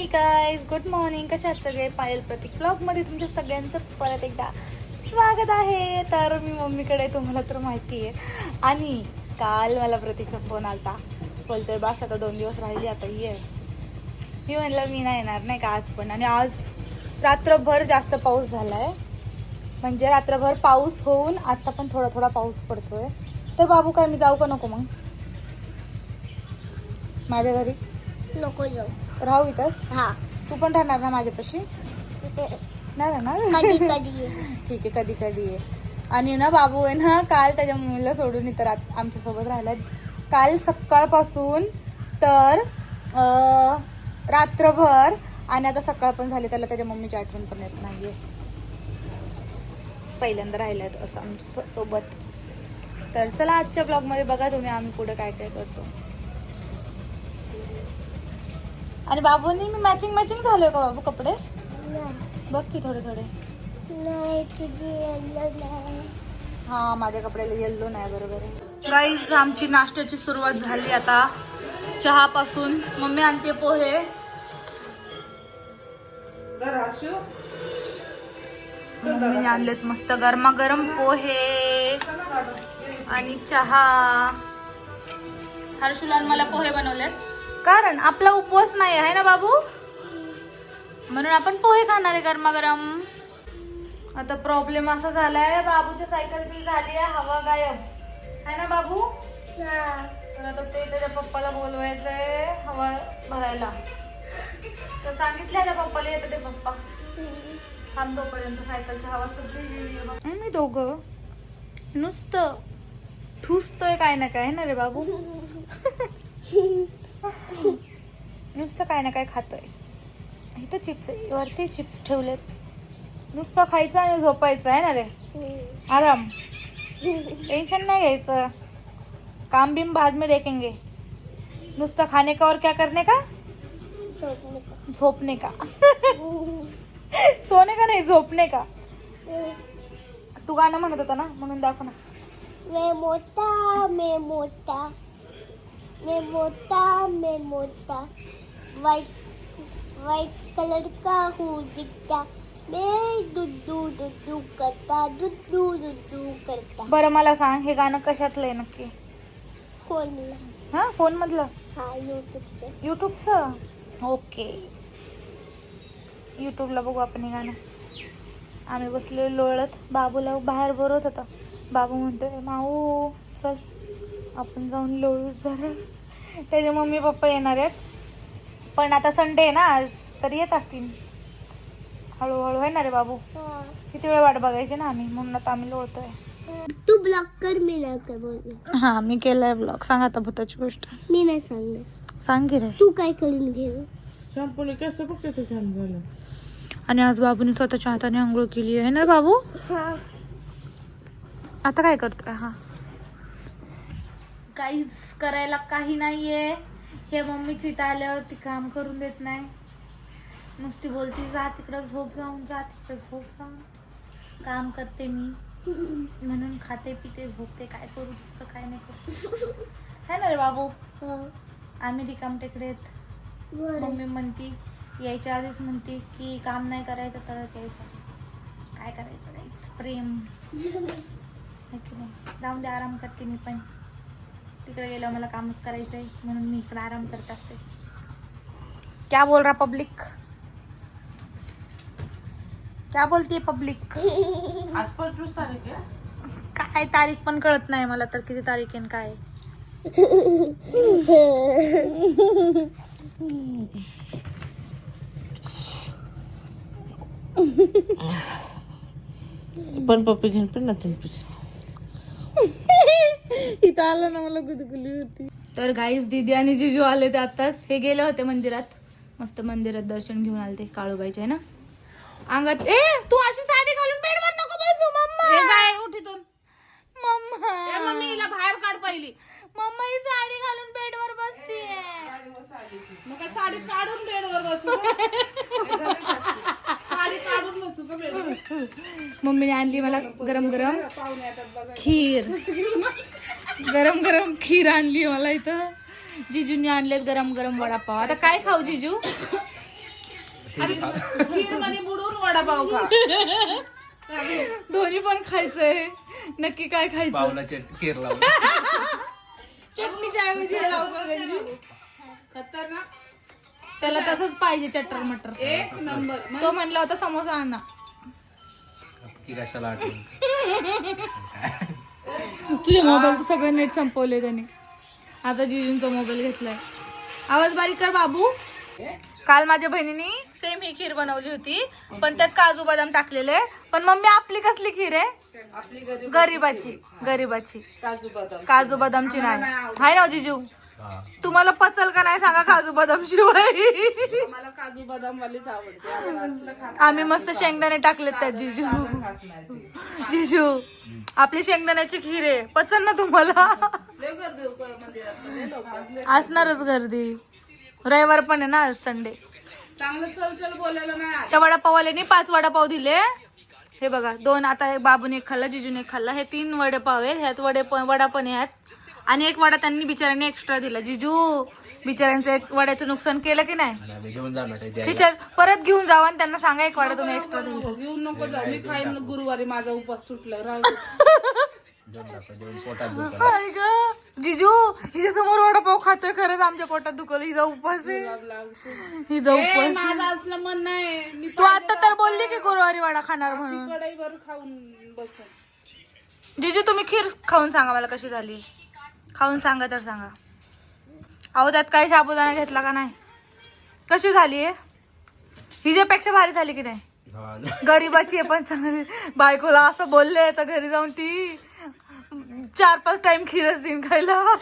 हे guys good morning कशा सगळे? पायल प्रतीक ब्लॉगमध्ये तुमच्या सगळ्यांचं परत एकदा स्वागत आहे. तर मी मम्मीकडे तुम्हाला तर माहिती आहे आणि काल मला प्रतीकचा फोन आलता. बोलतोय बस आता दोन दिवस राहिली आता ये. मी म्हणलं मी नाही येणार नाही का आज पण. आणि आज रात्रभर जास्त पाऊस झालाय. म्हणजे रात्रभर पाऊस होऊन आता पण थोडा थोडा पाऊस पडतोय. तर बाबू काय मी जाऊ का नको मग? माझ्या घरी? नको जाऊ. राहू इथंच? हा. तू पण राहणार ना माझ्यापाशी? नाही राहणार? कधी कधी ठीक आहे कधी कधी आहे आणि ना बाबू आहे ना काल त्याच्या मम्मीला सोडून इथं रात आमच्यासोबत राहिला काल सकाळपासून तर रात्रभर आणि आता सकाळ पण झाली त्याला त्याच्या मम्मीची आठवण पण येत नाहीये. पहिल्यांदा राहिल्यात असं आमच्यासोबत. तर चला आजच्या ब्लॉगमध्ये बघा तुम्ही आम्ही पुढे काय काय करतो. आणि बाबूंनी मी मॅचिंग मॅचिंग झालोय का बाबू कपडे? नाही. बघ की थोडे थोडे. नाही तुझी हा माझ्या कपड्याला येल्लो नाही बरोबर आहे. गाईज आमची नाश्त्याची सुरुवात झाली आता. चहापासून. मम्मी आणते पोहे. मम्मीने आणलेत मस्त गरमागरम पोहे आणि चहा. हर्षुलान मला पोहे बनवलेत. कारण आपला उपवास नाही आहे ना बाबू? म्हणून आपण पोहे खाणार आहे गरमागरम. आता प्रॉब्लेम असा झालाय बाबूच्या सायकलची झाली आहे हवा गायब. आहे ना बाबू? तर आता ते त्याच्या पप्पाला बोलवायचंय हवा भरायला. तर सांगितलंय ना पप्पाला येतं ते पप्पा. थांब तोपर्यंत सायकलची हवा सगळी गेली मी दोघं नुसतं ठुसतोय काय ना काय ना रे बाबू? नुसतं काय ना काय खातोय. इथं चिप्स वरती चिप्स ठेवलेत. नुसतं खायचं आणि झोपायचं आहे ना रे? आराम. टेंशन नाही घ्यायचं. काम बिम बाद में देखेंगे नुसतं खाने का और क्या करने का? झोपने का? सोने का नाही झोपने का? तू गाणं म्हणत होता ना म्हणून दाखव ना. मैं मोटा मैं मोटा. मैं मोटा मैं मोटा. वाइट वाइट कलर का हूँ दिखता मैं दुद्दू दुद्दू करता दुद्दू दुद्दू करता बरं मला सांग हे गाणं कशातलं आहे नक्की? फोन हा फोन मधलं हा यूट्यूबचे युट्यूबचं ओके. युट्यूबला बघू आपण हे गाणं. आम्ही बसलो लोळत. बाबूला बाहेर बोलवत होता. बाबू म्हणतोय माऊ चल. आपण जाऊन लोळू जरा. त्याचे मम्मी पप्पा येणार आहेत. पण आता संडे आहे ना आज तर येत असतील. हळूहळू आहे ना रे बाबू. किती वेळ वाट बघायची ना आम्ही म्हणून आता आम्ही लोळतोय. तू ब्लॉक कर मी नाही काय बोलणार हा मी केलाय ब्लॉग. सांग आता भूताची गोष्ट. मी नाही सांगणार. सांग की रे. तू काय करून घे शॅम्पूने केस बघ किती छान झालं. आणि आज बाबूने स्वतःच्या हाताने आंघोळ केली आहे ना बाबू? हा. आता काय करतोय? हा. काहीच करायला काही नाहीये. हे मम्मी चिता आल्यावरती काम करून देत नाही. नुसती बोलती जा तिकडं झोप जाऊन जा तिकडं झोप जाऊन. काम करते मी. म्हणून खाते पिते झोपते काय करू दुसरं काय नाही करू. है ना रे बाबू? हा. आम्ही रिकाम टेकडेत मम्मी म्हणती यायच्या आधीच म्हणती की काम नाही करायचं तर यायचं. काय करायचं? काहीच प्रेम. जाऊन दे आराम करते मी पण. तिकडे गेल्यावर मला कामच करायचं आहे म्हणून मी इकडे आराम करत असते. क्या बोल रहा पब्लिक क्या बोलते पब्लिक आज पंचवीस तारीख आहे. काय तारीख पण कळत नाही मला तर किती तारीख आहे आणि काय. पण पप्पी घेऊन पण ना इथं आलं ना मला गुदगुली होती. तर गाईस दीदी आणि जिजू आले ते आताच हे गेले होते मंदिरात. मस्त मंदिरात दर्शन घेऊन आले ते काळूबाईचे ना? अंगात ए तू अशी साडी घालून बेडवर नको बसू मम्मा जाय उठीतून मम्मा मम्मीला बाहेर काढ पहिली मम्मा ही साडी घालून बेडवर बसतीये मग काय साडी काढून बेडवर बसू साडी काढून बसू का बेडवर मम्मीने आणली मला गरम गरम खीर. गरम गरम खीर आणली मला इथं. जिजूने आणलेत गरम गरम वडापाव. आता काय खाऊ जिजू? खीरमध्ये बुडून वडापाव खा. दोन्ही पण खायचंय. नक्की काय खायचं? चटणीच्या ऐवजी खतरनाक. त्याला तसंच पाहिजे चटर मटर. एक नंबर. तो म्हणला होता समोसा आणा. की कशाला आठवण? तुझे मोबाईल सगळं नेट संपवले त्याने. आता जिजूंचा मोबाईल घेतलाय. आवाज बारीक कर बाबू. काल माझ्या बहिणीने सेम ही खीर बनवली होती पण त्यात काजू बदाम टाकलेले. पण मम्मी आपली कसली खीर आहे? गरीबाची गरीबाची. काजू बदाम. काजू बदामची नाही. हाय ना हो जिजू? तुम्हाला पचल का नाही सांगा काजू बदाम शिवाय मला काजू बदाम वालीच आवडते. आपण असलं खात आम्ही मस्त शेंगदाणे टाकलेत त्यात जिजू. खात नाही ते. जिजू आपली शेंगदाण्याची खीर आहे. पचन ना तुम्हाला? लय गर्दी उकळ मंदिरात. लय लोकं. असणारच गर्दी. रविवार पण आहे ना आज संडे चांगलं चल चल बोलायला नाही आलं. त्या वडापाववाल्याने पाच वडापाव दिले. हे बघा दोन आता एक बाबूने एक खाल्ला जिजूने एक खाल्ला. हे तीन वडेपाव आहेत. ह्यात वडे पण वडा पण आहेत. आणि एक वडा त्यांनी बिचाऱ्याने एक्स्ट्रा दिला. जिजू बिचाऱ्यांचं एक वड्याचं नुकसान केलं की नाही? आणि आम्ही घेऊन जाणार आहे द्यायला. खिशात परत घेऊन जावा आणि त्यांना सांगा एक वडा तुम्ही एक्स्ट्रा दिला. हो, घेऊन नको जाऊ मी खाईन गुरुवारी माझा उपास सुटला. राहू दे. देऊन टाका, देऊन पोटात दुखा. काय ग. जिजू हिच्या समोर वडापाव खातोय खरंच. आमच्या पोटात दुखवलं हिचा उपवास आहे. हिचा ए, उपवास आहे. माझं असलं मन नाही मी तू आता तर बोलली की गुरुवारी वडा खाणार म्हणून. कढईवर खाऊन बसन जिजू तुम्ही खीर खाऊन सांगा मला कशी झाली. खाऊन सांगा तर सांगा. अहो त्यात काही साबुदाणा घेतला का नाही? कशी झाली आहे हिच्यापेक्षा भारी झाली की नाही. गरीबाची आहे पण चांगली. बायकोला असं बोलले तर घरी जाऊन ती चार पाच टाइम खीरच देईन खायला.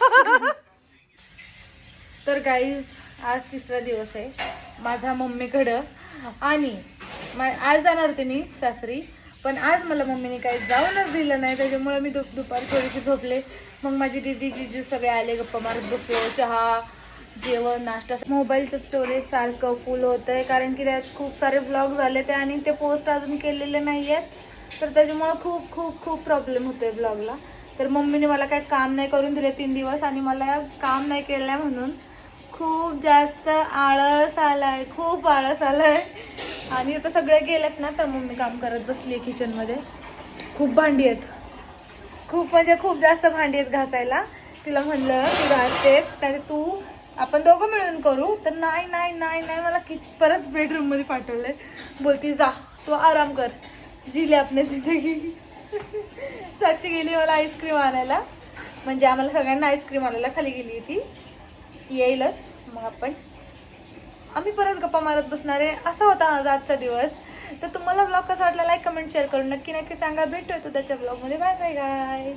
तर गाईज आज तिसरा दिवस आहे. माझ्या मम्मीकडं आणि मा- आज जाणार होते मी सासरी. पण आज मला मम्मीने काही जाऊनच दिलं नाही त्याच्यामुळे मी दुप दुपारी थोडीशी झोपले. मग माझी दीदी जीजू सगळे आले गप्पा मारत बसलो चहा जेवण नाश्ता मोबाईलचं स्टोरेज सारखं फुल होत आहे कारण की त्यात खूप सारे ब्लॉग झाले ते आणि ते पोस्ट अजून केलेले नाही आहेत तर त्याच्यामुळे खूप खूप खूप प्रॉब्लेम होतोय ब्लॉगला तर मम्मीने मला काही काम नाही करून दिले तीन दिवस आणि मला काम नाही केलं म्हणून खूप जास्त आळस आलाय खूप आळस आलाय. आणि आता सगळे गेलेत ना तर मम्मी काम करत बसली आहे किचनमध्ये खूप भांडी आहेत. खूप म्हणजे खूप जास्त भांडी आहेत घासायला. तिला म्हणलं की घासते तर तू आपण दोघं मिळून करू. तर नाही नाही नाही नाही मला कि परत बेडरूममध्ये पाठवलंय. बोलती जा तू आराम कर. जिले आपल्या जिंदगी. साक्षी गेली मला आईस्क्रीम आणायला. म्हणजे आम्हाला सगळ्यांना आईस्क्रीम आणायला खाली गेली ती ती येईलच मग आपण. आम्ही परत गप्पा मारत बसणार आहे. असा होता आज आजचा दिवस. तर तुम्हाला ब्लॉग कसा वाटला लाईक कमेंट शेअर करून नक्की नक्की सांगा. भेटतोय तो त्याच्या ब्लॉगमध्ये. बाय बाय गाय